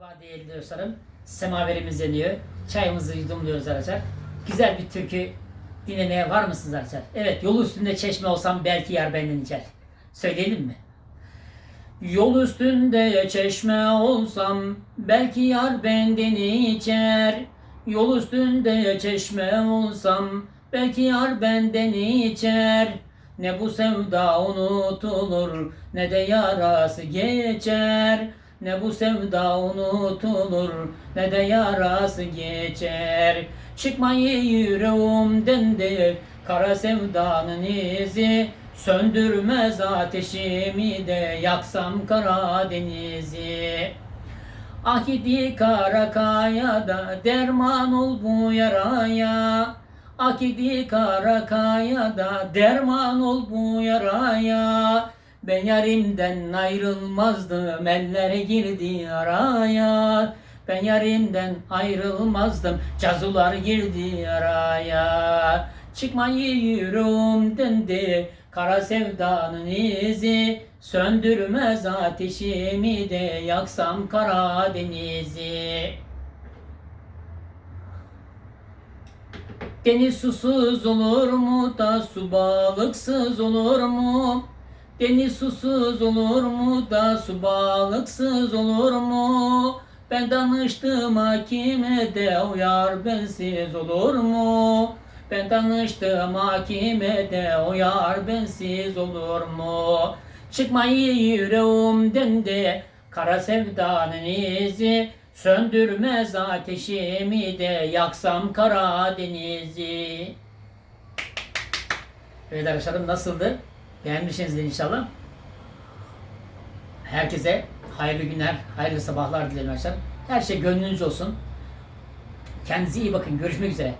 Merhaba değerli dostlarım. Semaverimiz yanıyor. Çayımızı yudumluyoruz arkadaşlar. Güzel bir türkü dinlemeye var mısınız arkadaşlar? Evet, yol üstünde çeşme olsam belki yar benden içer. Söyleyelim mi? Yol üstünde çeşme olsam belki yar benden içer. Yol üstünde çeşme olsam belki yar benden içer. Ne bu sevda unutulur ne de yarası geçer. Ne bu sevda unutulur ne de yarası geçer. Çıkmayı yüreğimden de kara sevdanın izi. Söndürmez ateşimi de yaksam Karadeniz'i. Ah gidi kara kayada derman ol bu yaraya. Ah gidi kara kayada derman ol bu yaraya. Ben yarimden ayrılmazdım ellere girdi araya. Ben yarimden ayrılmazdım cazular girdi araya. Çıkmayı yüreğimden de kara sevdanın izi. Söndürmez ateşimi de yaksam Karadeniz'i. Deniz susuz olur mu da su balıksız olur mu? Deniz susuz olur mu da su balıksız olur mu? Ben danıştım hakime de o yar bensiz olur mu? Ben danıştım hakime de o yar bensiz olur mu? Çıkmayı yüreğimden de kara sevdanın izi Söndürmez ateşimi de yaksam Karadeniz'i Evet arkadaşlarım nasıldı? Beğenmişsinizdir inşallah. Herkese hayırlı günler, hayırlı sabahlar dilerim arkadaşlar. Her şey gönlünüzce olsun. Kendinize iyi bakın. Görüşmek üzere.